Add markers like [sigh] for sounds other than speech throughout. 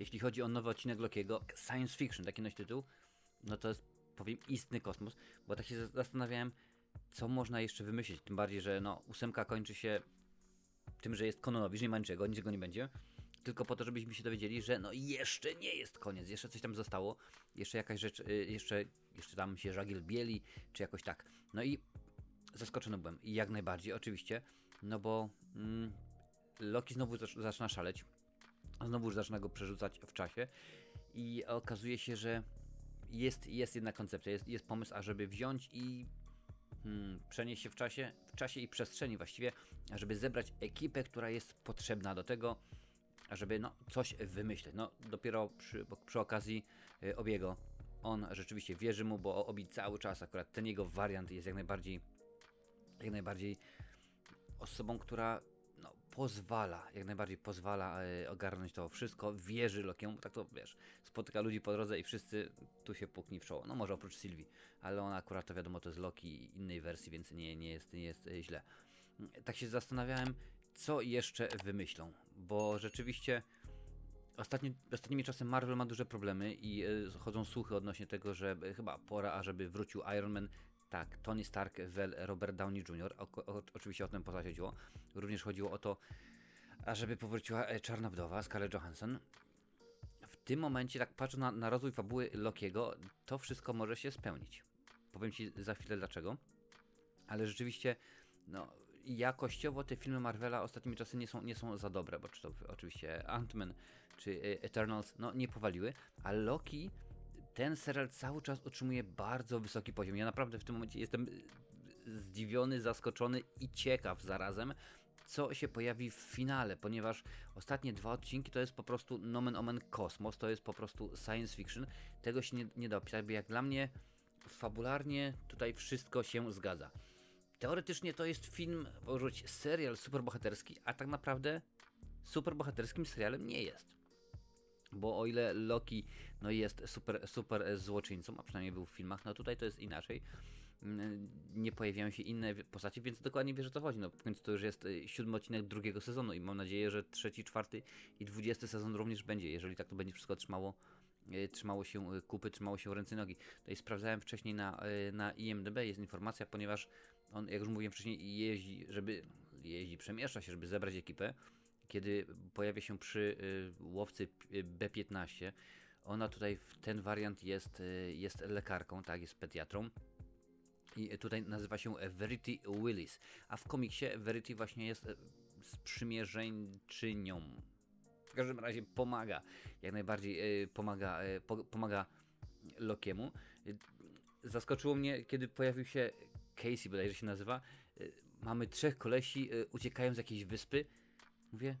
jeśli chodzi o nowy odcinek Lokiego, science fiction, taki nosi tytuł, no to jest, powiem, istny kosmos, bo tak się za- zastanawiałem, co można jeszcze wymyślić, tym bardziej, że no, ósemka kończy się tym, że jest kononowi, że nie ma niczego, niczego nie będzie, tylko po to, żebyśmy się dowiedzieli, że no jeszcze nie jest koniec, jeszcze coś tam zostało, jeszcze jakaś rzecz, y, jeszcze, jeszcze tam się żagiel bieli, czy jakoś tak. No i zaskoczony byłem, i jak najbardziej, oczywiście, no bo mm, Loki znowu zac- zaczyna szaleć, znowu zaczyna go przerzucać w czasie i okazuje się, że jest, jest jedna koncepcja, jest, jest pomysł, ażeby wziąć i hmm, przenieść się w czasie, w czasie i przestrzeni właściwie, żeby zebrać ekipę, która jest potrzebna do tego, żeby no, coś wymyśleć. No, dopiero przy, przy okazji y, Obiego on rzeczywiście wierzy mu, bo Obi cały czas akurat ten jego wariant jest jak najbardziej jak najbardziej osobą, która pozwala, jak najbardziej pozwala e, ogarnąć to wszystko, wierzy Lokiemu, bo tak to wiesz, spotyka ludzi po drodze i wszyscy tu się pukni w czoło. No może oprócz Sylwii, ale ona akurat to wiadomo, to jest Loki innej wersji, więc nie, nie, jest, nie jest e, źle. Tak się zastanawiałem, co jeszcze wymyślą, bo rzeczywiście Ostatni, ostatnimi czasy Marvel ma duże problemy i y, chodzą słuchy odnośnie tego, że chyba pora, ażeby wrócił Iron Man. Tak, Tony Stark, wel Robert Downey Jr. O, o, oczywiście o tę postać chodziło. Również chodziło o to, ażeby powróciła e, Czarna Wdowa, Scarlett Johansson. W tym momencie, tak patrząc na, na rozwój fabuły Lokiego, to wszystko może się spełnić. Powiem Ci za chwilę dlaczego. Ale rzeczywiście, no, jakościowo te filmy Marvela ostatnimi czasy nie są, nie są za dobre, bo czy to oczywiście Ant-Man, czy y, Eternals, no nie powaliły, a Loki, ten serial cały czas utrzymuje bardzo wysoki poziom. Ja naprawdę w tym momencie jestem y, zdziwiony, zaskoczony i ciekaw zarazem, co się pojawi w finale, ponieważ ostatnie dwa odcinki to jest po prostu nomen omen kosmos, to jest po prostu science fiction, tego się nie, nie da opisać, bo jak dla mnie fabularnie tutaj wszystko się zgadza. Teoretycznie to jest film, serial superbohaterski, a tak naprawdę superbohaterskim serialem nie jest. Bo o ile Loki no jest super, super złoczyńcą, a przynajmniej był w filmach, no tutaj to jest inaczej. Mm, Nie pojawiają się inne postacie, więc dokładnie wiesz o co chodzi. No, w końcu to już jest y, siódmy odcinek drugiego sezonu i mam nadzieję, że trzeci, czwarty i dwudziesty sezon również będzie, jeżeli tak to będzie wszystko trzymało e, trzymało się e, kupy, trzymało się ręce nogi. Tutaj sprawdzałem wcześniej na, na IMDB, jest informacja, ponieważ on, jak już mówiłem wcześniej, jeździ, żeby jeździ, przemieszcza się, żeby zebrać ekipę. Kiedy pojawia się przy e, łowcy e, B15, ona tutaj ten wariant jest, e, jest lekarką, tak, jest pediatrą. I tutaj nazywa się Verity Willis, a w komiksie Verity właśnie jest sprzymierzeńczynią. W każdym razie pomaga, jak najbardziej pomaga, po, pomaga Lokiemu. Zaskoczyło mnie, kiedy pojawił się Casey, bodajże się nazywa. Mamy trzech kolesi, uciekają z jakiejś wyspy. Mówię,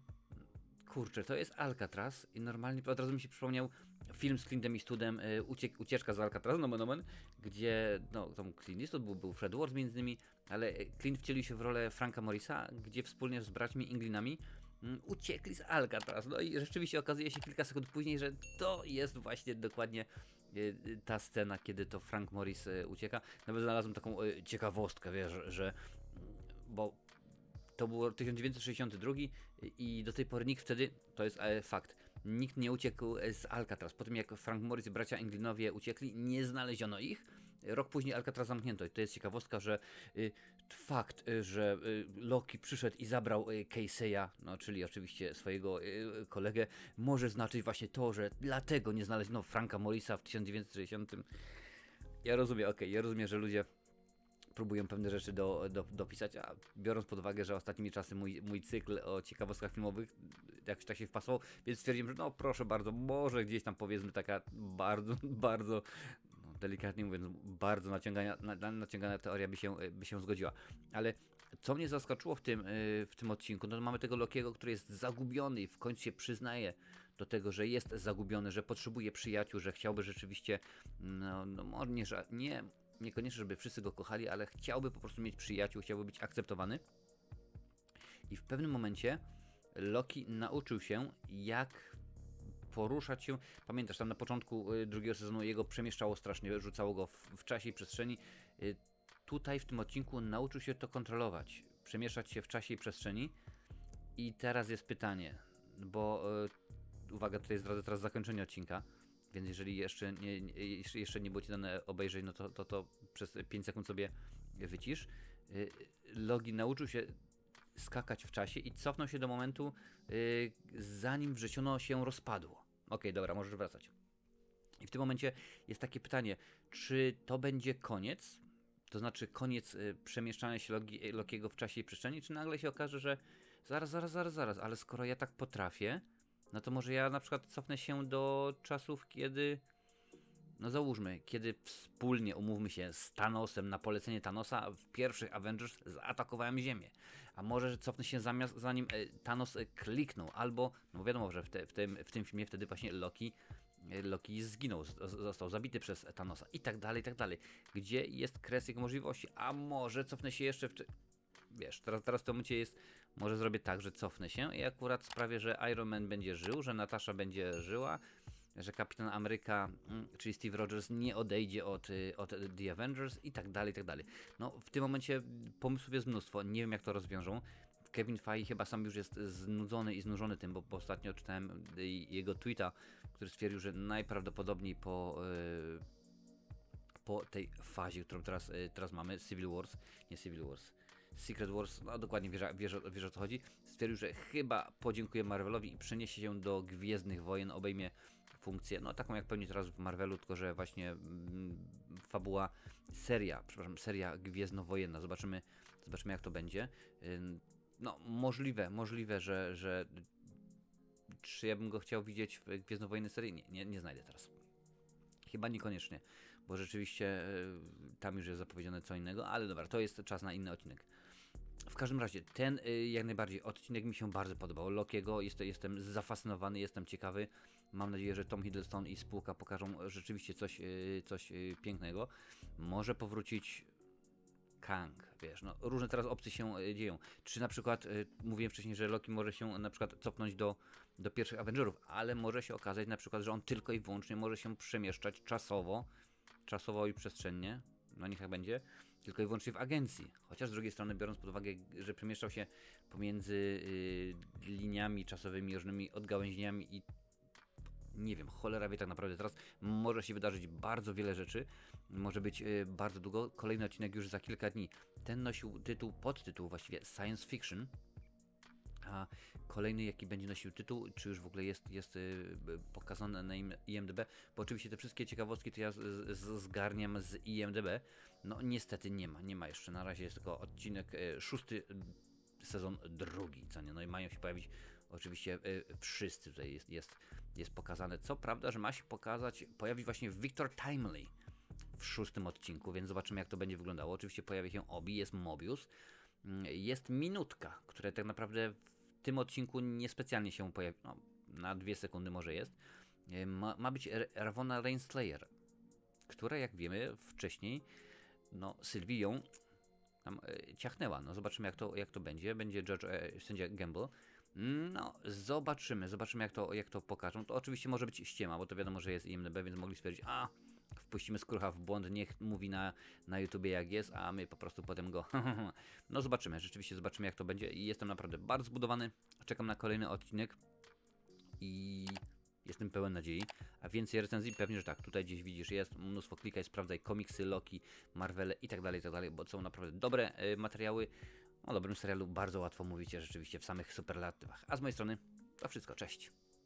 kurczę, to jest Alcatraz i normalnie od razu mi się przypomniał film z Clintem Eastwoodem, y, uciek, Ucieczka z Alcatraz, no nomen, omen, gdzie, no tam Clint Eastwood był, był Fred Ward między innymi, ale Clint wcielił się w rolę Franka Morrisa, gdzie wspólnie z braćmi Inglinami mm, uciekli z Alcatraz. No i rzeczywiście okazuje się kilka sekund później, że to jest właśnie dokładnie y, ta scena, kiedy to Frank Morris y, ucieka. Nawet znalazłem taką y, ciekawostkę, wiesz, że bo to było 1962 i do tej pory nikt wtedy, to jest e, fakt, nikt nie uciekł z Alcatraz. Po tym jak Frank Morris i bracia Englinowie uciekli, nie znaleziono ich. Rok później Alcatraz zamknięto i to jest ciekawostka, że y, fakt, y, że y, Loki przyszedł i zabrał y, Casey'a, no czyli oczywiście swojego y, kolegę, może znaczyć właśnie to, że dlatego nie znaleziono Franka Morrisa w 1960. Ja rozumiem, okej, ja rozumiem, że ludzie próbują pewne rzeczy do, do, dopisać, a biorąc pod uwagę, że ostatnimi czasy mój, mój cykl o ciekawostkach filmowych jakoś tak się wpasował, więc stwierdziłem, że no proszę bardzo, może gdzieś tam powiedzmy taka bardzo, [laughs] bardzo, no, delikatnie mówiąc, bardzo naciągania, na, na- naciągana teoria by się, by się zgodziła. Ale co mnie zaskoczyło w tym, y, w tym odcinku, no to mamy tego Lokiego, który jest zagubiony i w końcu się przyznaje do tego, że jest zagubiony, że potrzebuje przyjaciół, że chciałby rzeczywiście, no, no nie, że nie, niekoniecznie, żeby wszyscy go kochali, ale chciałby po prostu mieć przyjaciół, chciałby być akceptowany. I w pewnym momencie Loki nauczył się, jak poruszać się. Pamiętasz, tam na początku y, drugiego sezonu jego przemieszczało strasznie, rzucało go w, w czasie i przestrzeni. Y, Tutaj w tym odcinku nauczył się to kontrolować, przemieszczać się w czasie i przestrzeni. I teraz jest pytanie, bo y, uwaga, tutaj zdradzę teraz zakończenie odcinka, więc jeżeli jeszcze nie, jeszcze- nie było ci dane obejrzeć, no to, to, to przez 5 sekund sobie wycisz. Y, Logi nauczył się skakać w czasie i cofnął się do momentu, y, zanim wrzeciono się rozpadło. Okej, dobra, możesz wracać. I w tym momencie jest takie pytanie, czy to będzie koniec, to znaczy koniec y, przemieszczania się Lokiego w czasie i przestrzeni, czy nagle się okaże, że zaraz, zaraz, zaraz, zaraz, ale skoro ja tak potrafię, no to może ja na przykład cofnę się do czasów, kiedy, no załóżmy, kiedy wspólnie, umówmy się, z Thanosem na polecenie Thanosa w pierwszych Avengers zaatakowałem Ziemię. A może że cofnę się zamiast, zanim e, Thanos e, kliknął, albo, no wiadomo, że w, te, w, tym, w tym filmie wtedy właśnie Loki e, Loki zginął, został zabity przez Thanosa i tak dalej, i tak dalej. Gdzie jest kres jego możliwości? A może cofnę się jeszcze w... Wiesz, teraz, teraz w tym momencie jest, może zrobię tak, że cofnę się i akurat sprawię, że Iron Man będzie żył, że Natasza będzie żyła, że Kapitan Ameryka, mm, czyli Steve Rogers nie odejdzie od, y, od The Avengers i tak dalej, i tak dalej. No, w tym momencie pomysłów jest mnóstwo, nie wiem jak to rozwiążą. Kevin Feige chyba sam już jest znudzony i znużony tym, bo, ostatnio czytałem y, jego tweeta, który stwierdził, że najprawdopodobniej po, y, po tej fazie, którą teraz, teraz mamy, Civil Wars, nie Civil Wars, Secret Wars, no dokładnie wiesz, wiesz, wiesz o co chodzi, stwierdził, że chyba podziękuje Marvelowi i przeniesie się do Gwiezdnych Wojen, obejmie funkcję, no taką jak pełni teraz w Marvelu, tylko że właśnie mm, fabuła, seria, przepraszam, seria gwiezdnowojenna, zobaczymy, zobaczymy jak to będzie. No możliwe, możliwe, że, że czy ja bym go chciał widzieć w Gwiezdnowojennej serii? Nie, nie, nie znajdę teraz. Chyba niekoniecznie, bo rzeczywiście y, tam już jest zapowiedziane co innego, ale dobra, to jest czas na inny odcinek. W każdym razie, ten y, jak najbardziej odcinek mi się bardzo podobał. Lokiego, jest, jestem zafascynowany, jestem ciekawy. Mam nadzieję, że Tom Hiddleston i spółka pokażą rzeczywiście coś, y, coś pięknego. Może powrócić Kang, wiesz, no różne teraz opcje się dzieją. Czy na przykład, mówiłem wcześniej, że Loki może się na przykład cofnąć do, do pierwszych Avengerów, ale może się okazać na przykład, że on tylko i wyłącznie może się przemieszczać czasowo, czasowo i przestrzennie, no niech tak będzie, tylko i wyłącznie w agencji. Chociaż z drugiej strony, biorąc pod uwagę, że przemieszczał się pomiędzy y, liniami czasowymi, różnymi odgałęźniami i nie wiem, cholera wie tak naprawdę teraz może się wydarzyć bardzo wiele rzeczy, może być y, bardzo długo. Kolejny odcinek już za kilka dni. Ten nosił tytuł, podtytuł właściwie Science Fiction. A kolejny, jaki będzie nosił tytuł, czy już w ogóle jest, jest y, pokazane na im- IMDb, bo oczywiście te wszystkie ciekawostki to ja z, z, zgarniam z IMDb. No niestety nie ma, nie ma jeszcze. Na razie jest tylko odcinek y, szósty, y, sezon drugi, co nie? No i mają się pojawić oczywiście wszyscy tutaj jest, jest, jest pokazane. Co prawda, że ma się pokazać, pojawi właśnie Victor Timely w szóstym odcinku, więc zobaczymy jak to będzie wyglądało. Oczywiście pojawi się Obi, jest Mobius, mm, jest Minutka, które tak naprawdę tym odcinku niespecjalnie się pojawi, no, na dwie sekundy może jest. Y, Ma, ma być R- Ravonna Rainslayer, która jak wiemy wcześniej, no Sylwii ją tam e, ciachnęła. No zobaczymy jak to, jak to będzie. Będzie George, e, sędzia Gamble. No, zobaczymy, zobaczymy jak to, jak to pokażą. To oczywiście może być ściema, bo to wiadomo, że jest IMDB, więc mogli stwierdzić, a wpuścimy skrucha w błąd, niech mówi na, na YouTubie jak jest, a my po prostu potem go. [laughs] no zobaczymy, rzeczywiście zobaczymy jak to będzie i jestem naprawdę bardzo zbudowany. Czekam na kolejny odcinek i jestem pełen nadziei. A więcej recenzji pewnie, że tak, tutaj gdzieś widzisz, jest mnóstwo, klikaj, sprawdzaj komiksy, Loki, Marvele i tak dalej, i tak dalej, bo są naprawdę dobre e, materiały. O dobrym serialu bardzo łatwo mówicie rzeczywiście w samych superlatywach. A z mojej strony to wszystko, cześć.